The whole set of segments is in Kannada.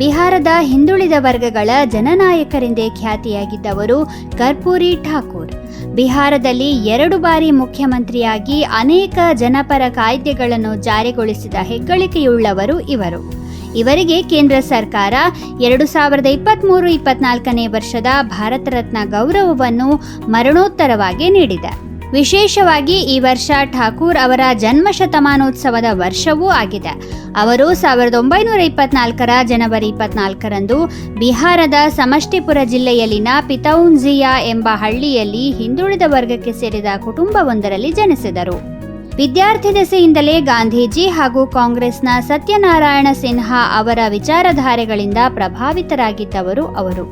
ಬಿಹಾರದ ಹಿಂದುಳಿದ ವರ್ಗಗಳ ಜನನಾಯಕರೆಂದೇ ಖ್ಯಾತಿಯಾಗಿದ್ದವರು ಕರ್ಪೂರಿ ಠಾಕೂರ್. ಬಿಹಾರದಲ್ಲಿ ಎರಡು ಬಾರಿ ಮುಖ್ಯಮಂತ್ರಿಯಾಗಿ ಅನೇಕ ಜನಪರ ಕಾಯ್ದೆಗಳನ್ನು ಜಾರಿಗೊಳಿಸಿದ ಹೆಗ್ಗಳಿಕೆಯುಳ್ಳವರು ಇವರು. ಇವರಿಗೆ ಕೇಂದ್ರ ಸರ್ಕಾರ ಎರಡು ಸಾವಿರದ ಇಪ್ಪತ್ತ್ಮೂರು ಇಪ್ಪತ್ನಾಲ್ಕನೇ ವರ್ಷದ ಭಾರತ ರತ್ನ ಗೌರವವನ್ನು ಮರಣೋತ್ತರವಾಗಿ ನೀಡಿದೆ. ವಿಶೇಷವಾಗಿ ಈ ವರ್ಷ ಠಾಕೂರ್ ಅವರ ಜನ್ಮ ಶತಮಾನೋತ್ಸವದ ವರ್ಷವೂ ಆಗಿದೆ. ಅವರು ಸಾವಿರದ ಒಂಬೈನೂರ ಇಪ್ಪತ್ನಾಲ್ಕರ ಜನವರಿ ಇಪ್ಪತ್ನಾಲ್ಕರಂದು ಬಿಹಾರದ ಸಮಷ್ಟಿಪುರ ಜಿಲ್ಲೆಯಲ್ಲಿನ ಪಿತೌನ್ಜಿಯಾ ಎಂಬ ಹಳ್ಳಿಯಲ್ಲಿ ಹಿಂದುಳಿದ ವರ್ಗಕ್ಕೆ ಸೇರಿದ ಕುಟುಂಬವೊಂದರಲ್ಲಿ ಜನಿಸಿದರು. ವಿದ್ಯಾರ್ಥಿ ದೆಸೆಯಿಂದಲೇ ಗಾಂಧೀಜಿ ಹಾಗೂ ಕಾಂಗ್ರೆಸ್ನ ಸತ್ಯನಾರಾಯಣ ಸಿನ್ಹಾ ಅವರ ವಿಚಾರಧಾರೆಗಳಿಂದ ಪ್ರಭಾವಿತರಾಗಿದ್ದವರು ಅವರು.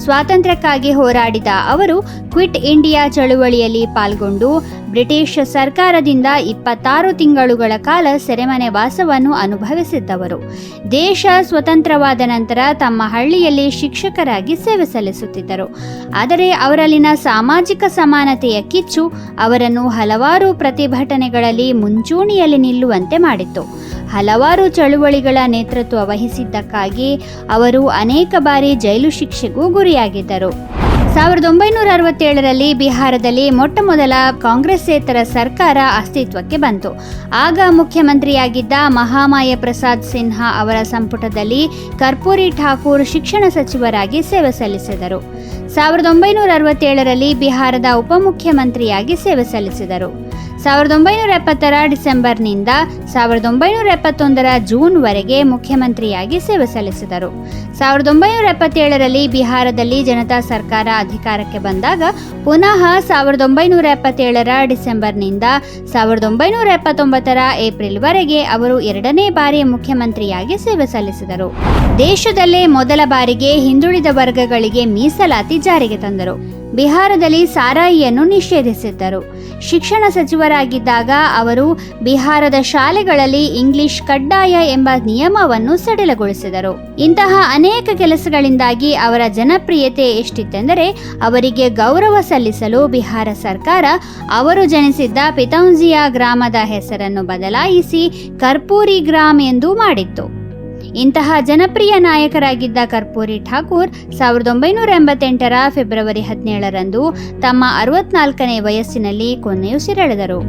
ಸ್ವಾತಂತ್ರ್ಯಕ್ಕಾಗಿ ಹೋರಾಡಿದ ಅವರು ಕ್ವಿಟ್ ಇಂಡಿಯಾ ಚಳುವಳಿಯಲ್ಲಿ ಪಾಲ್ಗೊಂಡು ಬ್ರಿಟಿಷ್ ಸರ್ಕಾರದಿಂದ ಇಪ್ಪತ್ತಾರು ತಿಂಗಳುಗಳ ಕಾಲ ಸೆರೆಮನೆ ವಾಸವನ್ನು ಅನುಭವಿಸಿದ್ದವರು. ದೇಶ ಸ್ವತಂತ್ರವಾದ ನಂತರ ತಮ್ಮ ಹಳ್ಳಿಯಲ್ಲಿ ಶಿಕ್ಷಕರಾಗಿ ಸೇವೆ ಸಲ್ಲಿಸುತ್ತಿದ್ದರು. ಆದರೆ ಅವರಲ್ಲಿನ ಸಾಮಾಜಿಕ ಸಮಾನತೆಯ ಕಿಚ್ಚು ಅವರನ್ನು ಹಲವಾರು ಪ್ರತಿಭಟನೆಗಳಲ್ಲಿ ಮುಂಚೂಣಿಯಲ್ಲಿ ನಿಲ್ಲುವಂತೆ ಮಾಡಿತ್ತು. ಹಲವಾರು ಚಳುವಳಿಗಳ ನೇತೃತ್ವ ವಹಿಸಿದ್ದಕ್ಕಾಗಿ ಅವರು ಅನೇಕ ಬಾರಿ ಜೈಲು ಶಿಕ್ಷೆಗೂ ಗುರಿಯಾಗಿದ್ದರು. ಸಾವಿರದ ಒಂಬೈನೂರ ಅರವತ್ತೇಳರಲ್ಲಿ ಬಿಹಾರದಲ್ಲಿ ಮೊಟ್ಟ ಮೊದಲ ಕಾಂಗ್ರೆಸ್ಸೇತರ ಸರ್ಕಾರ ಅಸ್ತಿತ್ವಕ್ಕೆ ಬಂತು. ಆಗ ಮುಖ್ಯಮಂತ್ರಿಯಾಗಿದ್ದ ಮಹಾಮಾಯ ಪ್ರಸಾದ್ ಸಿನ್ಹಾ ಅವರ ಸಂಪುಟದಲ್ಲಿ ಕರ್ಪೂರಿ ಠಾಕೂರ್ ಶಿಕ್ಷಣ ಸಚಿವರಾಗಿ ಸೇವೆ ಸಲ್ಲಿಸಿದರು. ಸಾವಿರದ ಒಂಬೈನೂರ ಅರವತ್ತೇಳರಲ್ಲಿ ಬಿಹಾರದ ಉಪಮುಖ್ಯಮಂತ್ರಿಯಾಗಿ ಸೇವೆ ಸಲ್ಲಿಸಿದರು. ಸಾವಿರದ ಒಂಬೈನೂರ ಎಪ್ಪತ್ತರ ಡಿಸೆಂಬರ್ನಿಂದ ಸಾವಿರದ ಒಂಬೈನೂರ ಎಪ್ಪತ್ತೊಂದರ ಜೂನ್ವರೆಗೆ ಮುಖ್ಯಮಂತ್ರಿಯಾಗಿ ಸೇವೆ ಸಲ್ಲಿಸಿದರು. ಸಾವಿರದ ಒಂಬೈನೂರ ಎಪ್ಪತ್ತೇಳರಲ್ಲಿ ಬಿಹಾರದಲ್ಲಿ ಜನತಾ ಸರ್ಕಾರ ಅಧಿಕಾರಕ್ಕೆ ಬಂದಾಗ ಪುನಃ ಸಾವಿರದ ಒಂಬೈನೂರ ಎಪ್ಪತ್ತೇಳರ ಡಿಸೆಂಬರ್ನಿಂದ ಸಾವಿರದ ಒಂಬೈನೂರ ಎಪ್ಪತ್ತೊಂಬತ್ತರ ಏಪ್ರಿಲ್ವರೆಗೆ ಅವರು ಎರಡನೇ ಬಾರಿ ಮುಖ್ಯಮಂತ್ರಿಯಾಗಿ ಸೇವೆ ಸಲ್ಲಿಸಿದರು. ದೇಶದಲ್ಲೇ ಮೊದಲ ಬಾರಿಗೆ ಹಿಂದುಳಿದ ವರ್ಗಗಳಿಗೆ ಮೀಸಲಾತಿ ಜಾರಿಗೆ ತಂದರು. ಬಿಹಾರದಲ್ಲಿ ಸಾರಾಯಿಯನ್ನು ನಿಷೇಧಿಸಿದ್ದರು. ಶಿಕ್ಷಣ ಸಚಿವರಾಗಿದ್ದಾಗ ಅವರು ಬಿಹಾರದ ಶಾಲೆಗಳಲ್ಲಿ ಇಂಗ್ಲಿಷ್ ಕಡ್ಡಾಯ ಎಂಬ ನಿಯಮವನ್ನು ಸಡಿಲಗೊಳಿಸಿದರು. ಇಂತಹ ಅನೇಕ ಕೆಲಸಗಳಿಂದಾಗಿ ಅವರ ಜನಪ್ರಿಯತೆ ಎಷ್ಟಿತ್ತೆಂದರೆ ಅವರಿಗೆ ಗೌರವ ಸಲ್ಲಿಸಲು ಬಿಹಾರ ಸರ್ಕಾರ ಅವರು ಜನಿಸಿದ್ದ ಪಿತೌಂಜಿಯಾ ಗ್ರಾಮದ ಹೆಸರನ್ನು ಬದಲಾಯಿಸಿ ಕರ್ಪೂರಿ ಗ್ರಾಮ್ ಎಂದು ಮಾಡಿತ್ತು. ಇಂತಹ ಜನಪ್ರಿಯ ನಾಯಕರಾಗಿದ್ದ ಕರ್ಪೂರಿ ಠಾಕೂರ್ ಸಾವಿರದ ಒಂಬೈನೂರ ಎಂಬತ್ತೆಂಟರ ಫೆಬ್ರವರಿ ಹದಿನೇಳರಂದು ತಮ್ಮ ಅರವತ್ನಾಲ್ಕನೇ ವಯಸ್ಸಿನಲ್ಲಿ ಕೊನೆಯುಸಿರೆಳೆದರು.